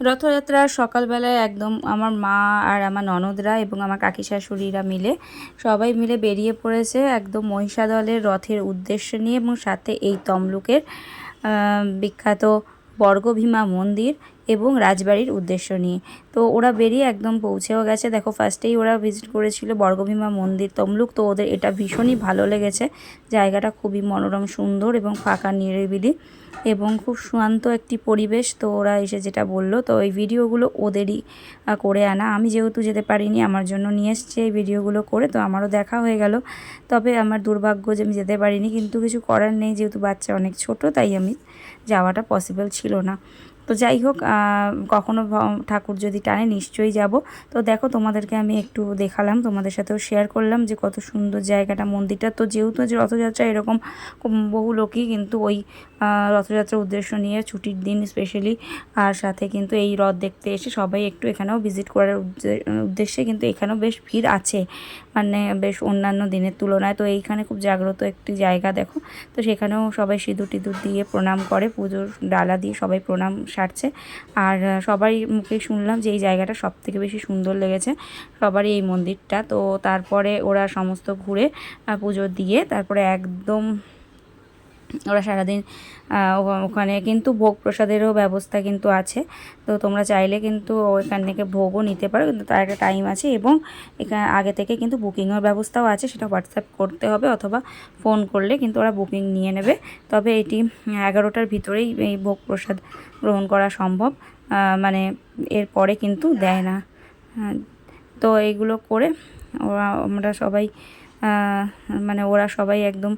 রথযাত্রার সকালবেলায় একদম আমার মা আর আমার ননদরা এবং আমার কাকি শাশুড়িরা মিলে সবাই মিলে বেরিয়ে পড়েছে একদম মহিষাদলের রথের উদ্দেশ্য নিয়ে এবং সাথে এই তমলুকের বিখ্যাত বর্গভীমা মন্দির এবং রাজবাড়ির উদ্দেশ্য নিয়ে। তো ওরা বেরিয়ে একদম পৌঁছেও গেছে। দেখো ফার্স্টেই ওরা ভিজিট করেছিল বর্গভীমা মন্দির, তমলুক। তো ওদের এটা ভীষণই ভালো লেগেছে। জায়গাটা খুবই মনোরম, সুন্দর এবং ফাঁকা, নিরিবিলি এবং খুব শান্ত একটি পরিবেশ। তো ওরা এসে যেটা বলল, তো এই ভিডিওগুলো ওদেরই করে আনা। আমি যেহেতু যেতে পারিনি, আমার জন্য নিয়ে এসছে এই ভিডিওগুলো করে, তো আমারও দেখা হয়ে গেল। তবে আমার দুর্ভাগ্য যে আমি যেতে পারিনি, কিন্তু কিছু করার নেই। যেহেতু বাচ্চা অনেক ছোট, তাই আমি যাওয়াটা পসিবল ছিল না। তো যাই হোক কখনো ঠাকুর যদি টানে নিশ্চয়ই যাব। তো দেখো, তোমাদেরকে আমি একটু দেখালাম, তোমাদের সাথেও শেয়ার করলাম যে কত সুন্দর জায়গাটা, মন্দিরটা। তো যেহেতু যে রথযাত্রা এরকম বহু লোকই কিন্তু ওই রথযাত্রার উদ্দেশ্য নিয়ে ছুটির দিন স্পেশালি আর সাথে কিন্তু এই রথ দেখতে এসে সবাই একটু এখানেও ভিজিট করার উদ্দে- উদ্দেশ্যে কিন্তু এখানেও বেশ ভিড় আছে। মানে বেশ অন্যান্য দিনের তুলনায়। তো এইখানে খুব জাগ্রত একটি জায়গা দেখো। তো সেখানেও সবাই সিঁদুর টিঁদুর দিয়ে প্রণাম করে, পুজোর ডালা দিয়ে সবাই প্রণাম সারছে। আর সবাই মুখে শুনলাম যে এই জায়গাটা সব থেকে বেশি সুন্দর লেগেছে সবারই এই মন্দিরটা। তো তারপরে ওরা সমস্ত ঘুরে পুজো দিয়ে তারপরে একদম ওরা সারাদিন ওখানে কিন্তু ভোগ প্রসাদেরও ব্যবস্থা কিন্তু আছে। তো তোমরা চাইলে কিন্তু ওইখান থেকে ভোগও নিতে পারো, কিন্তু তার একটা টাইম আছে এবং এখানে আগে থেকে কিন্তু বুকিংয়ের ব্যবস্থাও আছে, সেটা হোয়াটসঅ্যাপ করতে হবে অথবা ফোন করলে কিন্তু ওরা বুকিং নিয়ে নেবে। তবে এটি এগারোটার ভিতরেই এই ভোগ প্রসাদ গ্রহণ করা সম্ভব মানে এরপরে কিন্তু দেয় না। তো এইগুলো করে ওরা, আমরা সবাই মানে ওরা সবাই একদম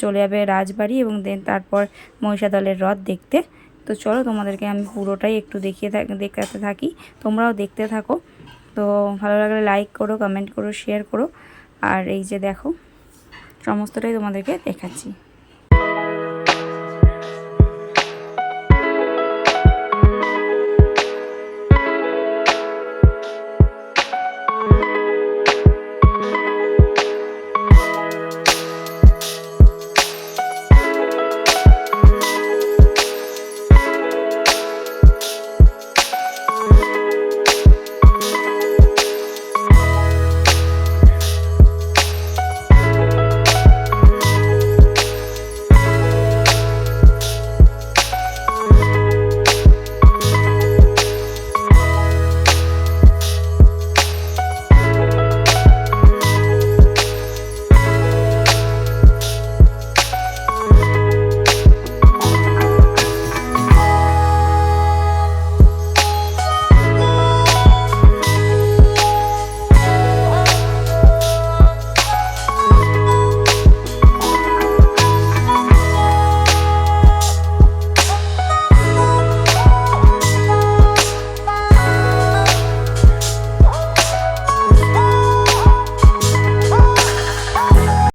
চলে যাবে রাজবাড়ি এবং দেন তারপর মহিষাদলের রথ দেখতে। তো চলো তোমাদেরকে আমি পুরোটাই একটু দেখিয়ে দেখাতে থাকি। তোমরাও দেখতে থাকো। তো ভালো লাগলে লাইক করো কমেন্ট করো শেয়ার করো। আর এই যে দেখো, সমস্তটাই তোমাদেরকে দেখাচ্ছি।